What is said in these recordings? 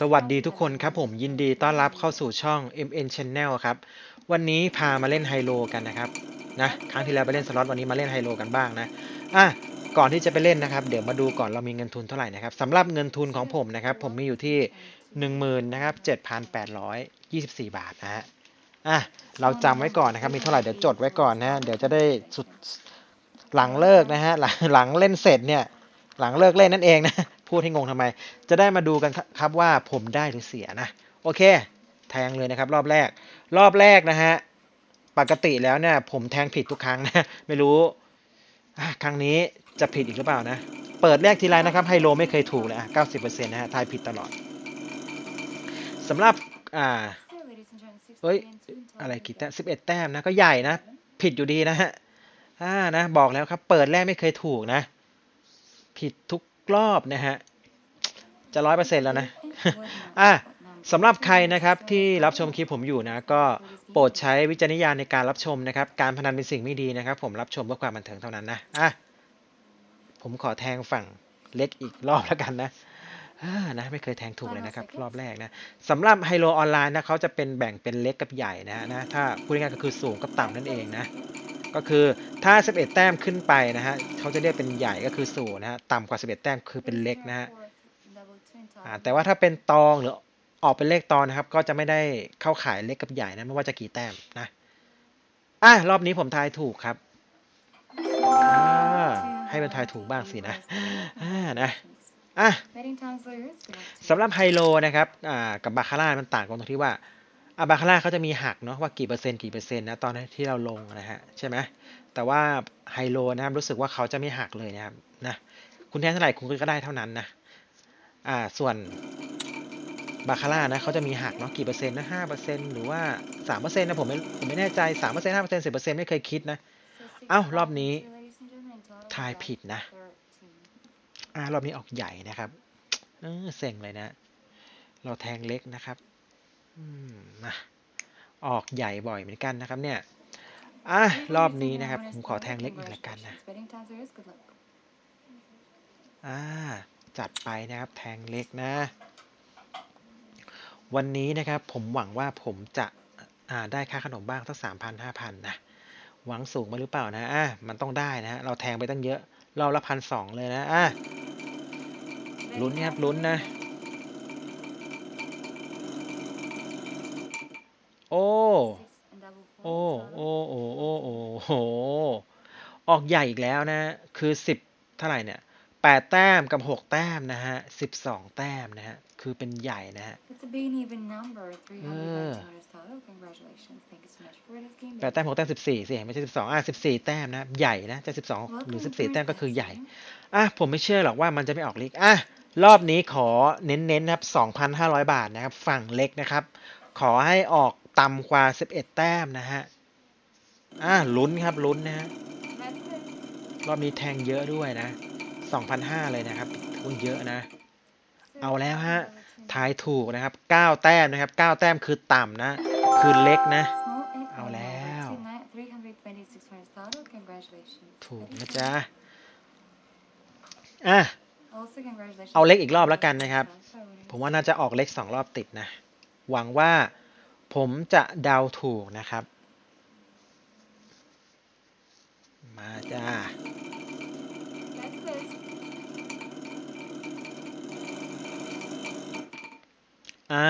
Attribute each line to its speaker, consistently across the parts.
Speaker 1: สวัสดีทุกคนครับผมยินดีต้อนรับเข้าสู่ช่อง MN Channel ครับ วันนี้พามาเล่นไฮโลกันนะครับนะครั้งที่แล้วไปเล่นสล็อตวันนี้มาเล่นไฮโลกันบ้างนะอะก่อนที่จะไปเล่นนะครับ เดี๋ยวมาดูก่อนเรามีเงินทุนเท่าไหร่นะครับสำหรับเงินทุนของผมนะครับ ผมมีอยู่ที่ 1 0,000นะครับ7,824 บาทนะฮะอะเราจำไว้ก่อนนะครับมีเท่าไหร่เดี๋ยวจดไว้ก่อนนะเดี๋ยวจะได้สุดหลังเลิกนะฮะหลังหลังเล่นเสร็จเนี่ยหลังเลิกเล่นนั่นเองนะ พูดให้งงทำไม จะได้มาดูกันครับว่าผมได้หรือเสียนะ โอเค แทงเลยนะครับ รอบแรก รอบแรกนะฮะ ปกติแล้วเนี่ย ผมแทงผิดทุกครั้งนะ ไม่รู้ ครั้งนี้จะผิดอีกหรือเปล่านะ เปิดแรกทีไรนะครับไฮโลไม่เคยถูกเลยอะ90%นะฮะ ทายผิดตลอดสำหรับ อ่า เฮ้ย อะไรกี่แต้มสิบเอ็ดแต้มนะ ก็ใหญ่นะ ผิดอยู่ดีนะฮะอ่านะ บอกแล้วครับ เปิดแรกไม่เคยถูกนะ ผิดทุก รอบนะฮะ จะร้อยเปอร์เซ็นต์แล้วนะ อะสำหรับใครนะครับที่รับชมคลิปผมอยู่นะ ก็โปรดใช้วิจารณญาณในการรับชมนะครับ การพนันเป็นสิ่งไม่ดีนะครับ ผมรับชมเพื่อความบันเทิงเท่านั้นนะอะผมขอแทงฝั่งเล็กอีกรอบแล้วกันนะอ่านะไม่เคยแทงถูกเลยนะครับ รอบแรกนะสำหรับไฮโลออนไลน์นะเขาจะเป็นแบ่งเป็นเล็กกับใหญ่นะนะถ้าพูดง่ายๆก็คือสูงกับต่ำนั่นเองนะ ก็คือถ้า 11 แต้มขึ้นไปนะฮะเขาจะเรียกเป็นใหญ่ก็คือสูงนะฮะต่ำกว่า 11 แต้มคือเป็นเล็กนะฮะแต่ว่าถ้าเป็นตองหรือออกเป็นเลขตองนะครับ ก็จะไม่ได้เข้าขายเล็กกับใหญ่นะไม่ว่าจะกี่แต้มนะอะรอบนี้ผมทายถูกครับให้มันทายถูกบ้างสินะอ่านะอะสำหรับไฮโลนะครับอ่ากับ บาคาร่ามันต่างกันตรงที่ว่า อาบาคาร่าเขาจะมีหักเนาะว่ากี่เปอร์เซ็นต์กี่เปอร์เซ็นต์นะตอนที่เราลงนะฮะใช่ไหมแต่ว่าไฮโลนะครับรู้สึกว่าเขาจะไม่หักเลยนะครับนะคุณแทงเท่าไหร่คุณก็ได้เท่านั้นนะอ่าส่วนบาคาร่านะเขาจะมีหักเนาะกี่เปอร์เซ็นต์นะห้าเปอร์เซ็นต์หรือว่าสามเปอร์เซ็นต์นะผมไม่ผมไม่แน่ใจสามเปอร์เซ็นต์ห้าเปอร์เซ็นต์สิบเปอร์เซ็นต์ไม่เคยคิดนะ
Speaker 2: เอ้ารอบนี้
Speaker 1: ทายผิดนะอ่ารอบนี้ออกใหญ่นะครับเออเซ็งเลยนะ เราแทงเล็กนะครับ นะออกใหญ่บ่อยเหมือนกันนะครับเนี่ย อะ รอบนี้นะครับ ผมขอแทงเล็กอีกแล้วกันนะ อ่า จัดไปนะครับ แทงเล็กนะ วันนี้นะครับ ผมหวังว่าผมจะอ่าได้ค่าขนมบ้างสักสามพันห้าพันนะ หวังสูงมาหรือเปล่านะ อะ มันต้องได้นะฮะ เราแทงไปตั้งเยอะ รอบละพันสองเลยนะ อะลุ้นครับลุ้นนะ โอ้ โอ้ โอ้ โอ้ โอ้ โอ้โห ออกใหญ่อีกแล้วนะ คือสิบเท่าไหร่เนี่ยแปดแต้มกับหกแต้มนะฮะสิบสองแต้มนะฮะ คือเป็นใหญ่นะฮะแปดแต้มหกแต้มสิบสี่สิไม่ใช่สิบสองอะสิบสี่แต้มนะ ใหญ่นะ จะสิบสองหรือสิบสี่แต้มก็คือใหญ่ อะ ผมไม่เชื่อหรอกว่ามันจะไม่ออกลิกอะ รอบนี้ขอเน้นๆนะครับสองพันห้าร้อยบาทนะครับ ฝั่งเล็กนะครับ ขอให้ออก ต่ำกว่าสิบเอ็ดแต้มนะฮะ อะลุ้นครับลุ้นนะฮะ รอบนี้แทงเยอะด้วยนะสองพันห้าเลยนะครับทุนเยอะนะ เอาแล้วฮะทายถูกนะครับเก้าแต้มนะครับเก้าแต้มคือต่ำนะ คือเล็กนะ เอาแล้ว ถูกนะจ๊ะ อะ เอาเล็กอีกรอบแล้วกันนะครับ ผมว่าน่าจะออกเล็กสองรอบติดนะ หวังว่า ผมจะเดาถูกนะครับ มาจ้า อ่า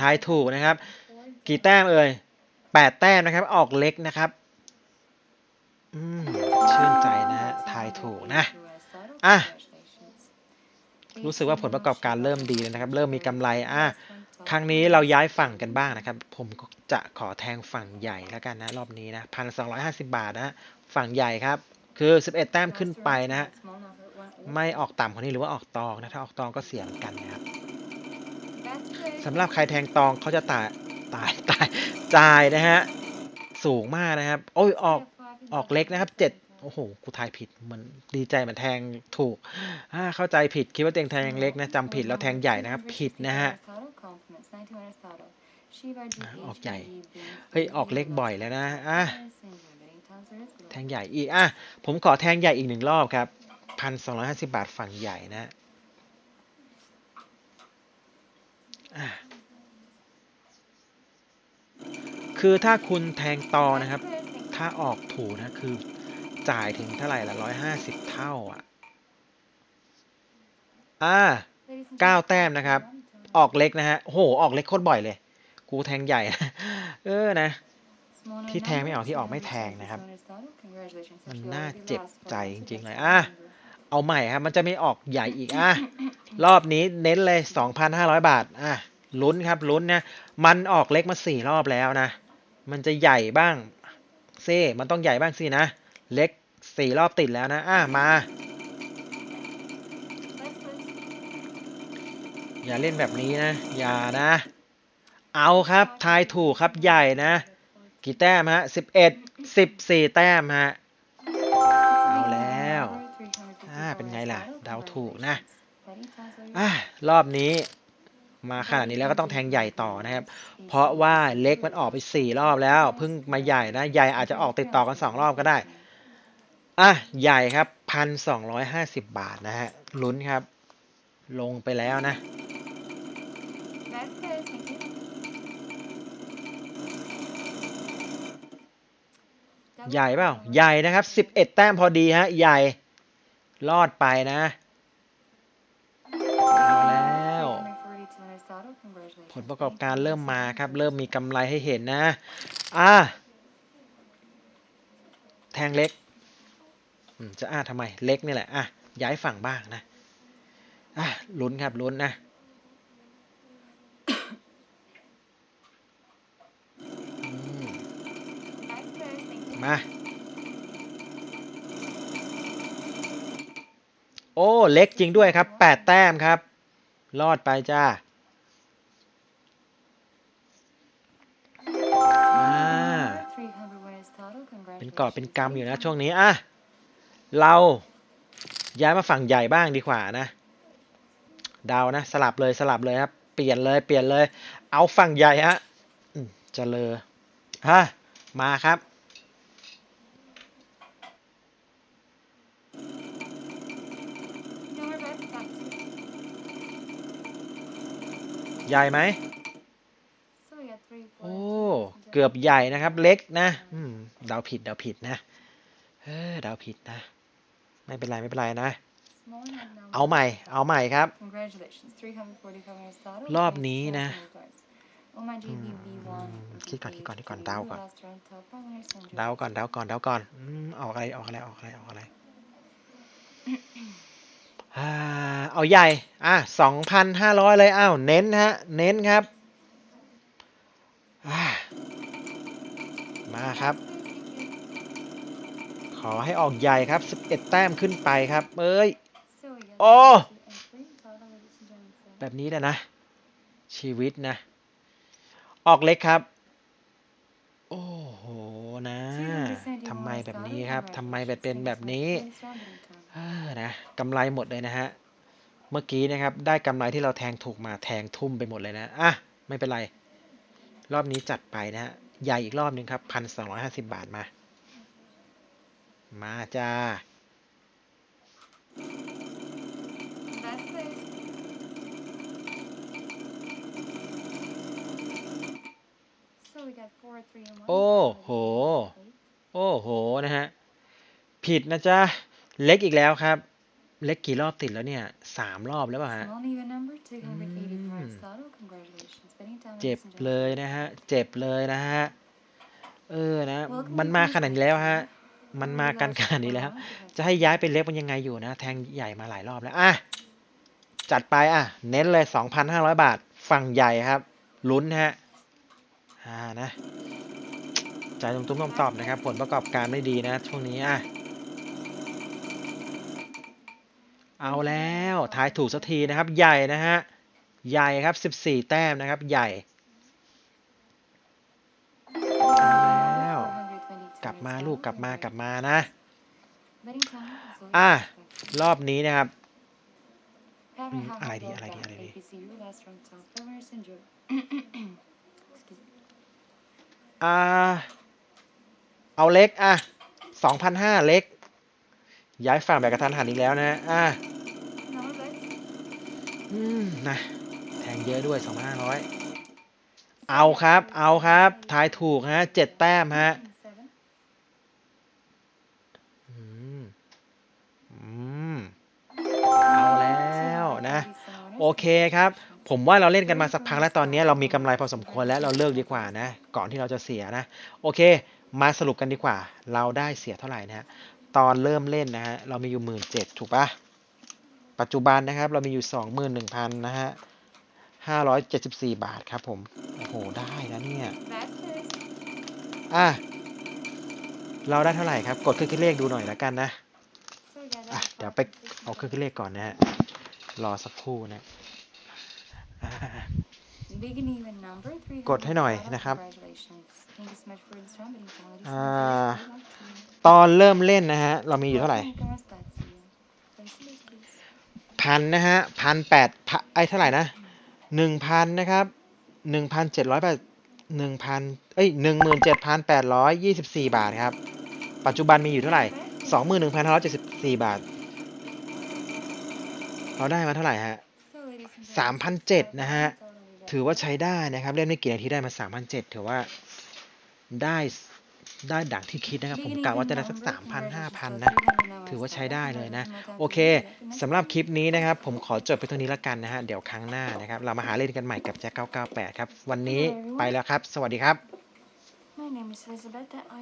Speaker 1: ทายถูกนะครับ กี่แต้มเอ่ยแปดแต้มนะครับ ออกเล็กนะครับ อืม ชื่นใจนะฮะ ทายถูกนะ อะ รู้สึกว่าผลประกอบการเริ่มดีแล้วนะครับ เริ่มมีกำไร อะ ครั้งนี้เราย้ายฝั่งกันบ้างนะครับ ผมก็จะขอแทงฝั่งใหญ่แล้วกันนะ รอบนี้นะพันสองร้อยห้าสิบาทนะฝั่งใหญ่ครับ คือสิบเอ็ดแต้มขึ้นไปนะฮะไม่ออกต่ำกว่านี้หรือว่าออกตองนะ ถ้าออกตองก็เสียเหมือนกันนะครับสำหรับใครแทงตองเขาจะตายตายตายจ่ายนะฮะสูงมากนะครับ โอ้ยออกออกเล็กนะครับเจ็ดโอ้โห กูทายผิดมันดีใจเหมันแทงถูกอ่าเข้าใจผิดคิดว่าเตัวเองแทงเล็กนะจำผิดแล้วแทงใหญ่นะครับ ผิดนะฮะ
Speaker 2: ออกใหญ่
Speaker 1: เฮ้ย ออกเล็กบ่อยแล้วนะ อะ แทงใหญ่อีก อะ ผมขอแทงใหญ่อีกหนึ่งรอบครับพันสองร้อยห้าสิบาทฝั่งใหญ่นะอะคือถ้าคุณแทงตอนะครับ ถ้าออกถูนะ คือจ่ายถึงเท่าไหร่ละร้อยห้าสิบเท่าอะ อ่าเก้าแต้มนะครับ ออกเล็กนะฮะโอ้โหออกเล็กโคตรบ่อยเลย กูแทงใหญ่นะเออนะ ที่แทงไม่ออกที่ออกไม่แทงนะครับ มันน่าเจ็บใจจริงๆเลยอะเอาใหม่ครับ มันจะไม่ออกใหญ่อีกอะรอบนี้เน้นเลย 2,500 บาทอะลุ้นครับลุ้นนะมันออกเล็กมาสี่รอบแล้วนะ มันจะใหญ่บ้างเซิมันต้องใหญ่บ้างสินะ เล็กสี่รอบติดแล้วนะ อะมา อย่าเล่นแบบนี้นะ อย่านะ เอาครับ ทายถูกครับใหญ่นะ กี่แต้มฮะสิบเอ็ดสิบสี่แต้มฮะ เอาแล้วอ่าเป็นไงล่ะ เดาถูกนะอะรอบนี้มาขนาดนี้แล้วก็ต้องแทงใหญ่ต่อนะครับ เพราะว่าเล็กมันออกไปสี่รอบแล้ว เพิ่งมาใหญ่นะ ใหญ่อาจจะออกติดต่อกันสองรอบก็ได้ อะ ใหญ่ครับพันสองร้อยห้าสิบบาทนะฮะ ลุ้นครับ ลงไปแล้วนะ ใหญ่เปล่า ใหญ่นะครับสิบเอ็ดแต้มพอดีฮะ ใหญ่ รอดไปนะเอาแล้ว ผลประกอบการเริ่มมาครับ เริ่มมีกำไรให้เห็นนะ อะแทงเล็กอืมจะอ่าทำไม เล็กนี่แหละ อะ ย้ายฝั่งบ้างนะ อะลุ้นครับลุ้นนะ มา โอ้ เล็กจริงด้วยครับแปดแต้มครับ รอดไปจ้าอ่าเป็นกอบเป็นกำอยู่นะช่วงนี้อะเราย้ายมาฝั่งใหญ่บ้างดีกว่านะเดานะ สลับเลยสลับเลยครับ เปลี่ยนเลยเปลี่ยนเลย เอาฝั่งใหญ่ฮะอืมเจะเลยฮะมาครับ ใหญ่ไหมโอ้เกือบใหญ่นะครับ เล็กนะอืมเดาผิดเดาผิดนะเออเดาผิดนะ ไม่เป็นไรไม่เป็นไรนะ เอาใหม่ เอาใหม่ครับ รอบนี้นะอืมคิดก่อนคิดก่อนคิดก่อนเดาก่อนเดาก่อนเดาก่อนเดาก่อนอืมออกอะไรออกอะไรออกอะไรออกอะไรอ่า เอาใหญ่ อะสองพันห้าร้อยเลย อ้าว เน้นฮะ เน้นครับ มาครับ ขอให้ออกใหญ่ครับสิบเอ็ดแต้มขึ้นไปครับ เอ้ย โอ้ แบบนี้นะนะ ชีวิตนะ ออกเล็กครับ โอ้โห นะ ทำไมแบบนี้ครับ ทำไมแบบเป็นแบบนี้ นะกำไรหมดเลยนะฮะ เมื่อกี้นะครับ ได้กำไรที่เราแทงถูกมาแทงทุ่มไปหมดเลยนะ อะ ไม่เป็นไร รอบนี้จัดไปนะฮะ ใหญ่อีกรอบหนึ่งครับพันสองร้อยห้าสิบบาทมา มาจ้า โอ้โห โอ้โห นะฮะ ผิดนะจ๊ะ เล็กอีกแล้วครับ เล็กกี่รอบติดแล้วเนี่ยสามรอบแล้วเปล่ะฮะ เจ็บเลยนะฮะ เจ็บเลยนะฮะ เออนะ มันมาขนาดนี้แล้วฮะ มันมากันขนาดนี้แล้ว จะให้ย้ายไปเล็กมันยังไงอยู่นะ แทงใหญ่มาหลายรอบแล้ว อะ จัดไปอะ เน้นเลย2,500บาท ฝั่งใหญ่ครับ ลุ้นฮะ อ่านะ ใจตรงตุ้มต้องตอบนะครับ ผลประกอบการไม่ดีนะ ช่วงนี้อะ เอาแล้วทายถูกสักทีนะครับ ใหญ่นะฮะ ใหญ่ครับ 14 แต้มนะครับ ใหญ่เอาแล้วกลับมาลูกกลับมากลับมานะ
Speaker 2: อะ
Speaker 1: รอบนี้นะครับ
Speaker 2: อะไร
Speaker 1: ดี อะ
Speaker 2: ไร
Speaker 1: ดี อะ
Speaker 2: ไร
Speaker 1: ดี อ่า เอาเล็ก อะ2,500เล็ก ย้ายฝั่งแบบกระทันหันอีกแล้วนะ อะ อืมนะแทงเยอะด้วย 2,500 เอาครับ เอาครับ ทายถูกฮะเจ็ดแต้มฮะ
Speaker 2: Seven.
Speaker 1: อืมอืมเอาแล้วนะ โอเคครับ ผมว่าเราเล่นกันมาสักพักแล้วตอนนี้เรามีกำไรพอสมควรแล้วเราเลิกดีกว่านะ ก่อนที่เราจะเสียนะ โอเค มาสรุปกันดีกว่า เราได้เสียเท่าไหร่นะฮะ ตอนเริ่มเล่นนะฮะ เรามีอยู่หมื่นเจ็ดถูกปะ ปัจจุบันนะครับ เรามีอยู่สองหมื่นหนึ่งพันนะฮะห้าร้อยเจ็ดสิบสี่บาทครับผม โอ้โห ได้นะเนี่ย
Speaker 2: That's good.
Speaker 1: อะ เราได้เท่าไหร่ครับ กดเครื่องคิดเลขดูหน่อยละกันนะ
Speaker 2: So yeah,
Speaker 1: อะ
Speaker 2: that's
Speaker 1: เดี๋ยว
Speaker 2: five
Speaker 1: ไป
Speaker 2: point six
Speaker 1: เอาเครื่องคิดเลขก่อนนะฮะ รอสักครู่นะอ่า
Speaker 2: Big and even number,
Speaker 1: กดให้หน่อยนะครับ
Speaker 2: Congratulations. Thank you so much for this round, but you can already
Speaker 1: อ่า
Speaker 2: see the first good luck to you.
Speaker 1: ตอนเริ่มเล่นนะฮะ เรามีอยู่เท่าไหร่ พันนะฮะพันแปดไอ้เท่าไหร่นะหนึ่งพันนะครับหนึ่งพันเจ็ดร้อยแปดหนึ่งพันเอ้ยหนึ่งหมื่นเจ็ดพันแปดร้อยยี่สิบสี่บาทครับ ปัจจุบันมีอยู่เท่าไหร่สองหมื่นหนึ่งพันห้าร้อยเจ็ดสิบสี่บาท เราได้มาเท่าไหร่ฮะสามพันเจ็ดนะฮะ ถือว่าใช้ได้นะครับ เล่นไม่กี่นาทีได้มาสามพันเจ็ดถือว่าได้ ได้ดังที่คิดนะครับ ผมกะว่าจะได้สักสามพันห้าพันนะ ถือว่าใช้ได้เลยนะ โอเคสำหรับคลิปนี้นะครับ ผมขอจบไปเท่านี้แล้วกันนะฮะ เดี๋ยวครั้งหน้านะครับ เรามาหาเล่นกันใหม่กับแจ็ค998 ครับ วันนี้ไปแล้วครับ สวัสดีครับ